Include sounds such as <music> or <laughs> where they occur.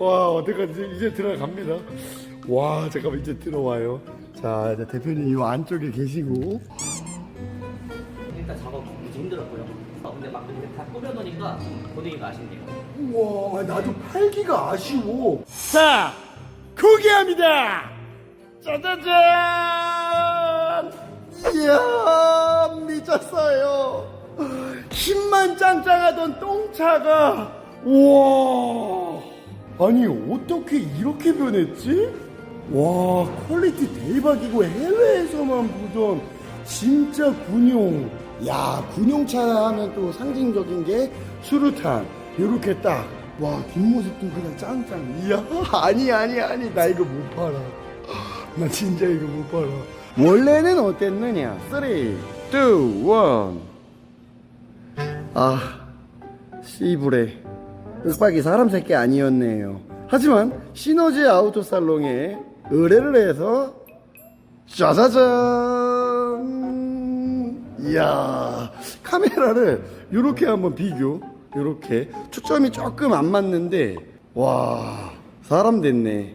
와 어떡하지? 이제, 들어갑니다. 와 잠깐만 이제 들어와요. 자 이제 대표님 이 안쪽에 계시고. 일단 작업 무지 힘들었고요. 아, 근데 막 이렇게 다 꾸며놓으니까 본인이가 아쉽네요. 우와 나도 팔기가 아쉬워. 자 공개합니다. 짜자잔! 이야 미쳤어요. 힘만 짱짱하던 똥차가. 우와 아니 어떻게 이렇게 변했지? 와 퀄리티 대박이고 해외에서만 보던 진짜 군용. 야 군용차 하면 또 상징적인 게 수류탄. 요렇게 딱. 와 뒷모습도 그냥 짱짱. 이야 <laughs> 아니 아니 아니 나 이거 못 팔아. <laughs> 나 진짜 이거 못 팔아. 원래는 어땠느냐? 3 2 1 아, 씨부레. 윽박이 사람 새끼 아니었네요. 하지만 시너지 아우토 살롱에 의뢰를 해서 짜자잔! 이야, 카메라를 이렇게 한번 비교. 이렇게 초점이 조금 안 맞는데 와 사람 됐네.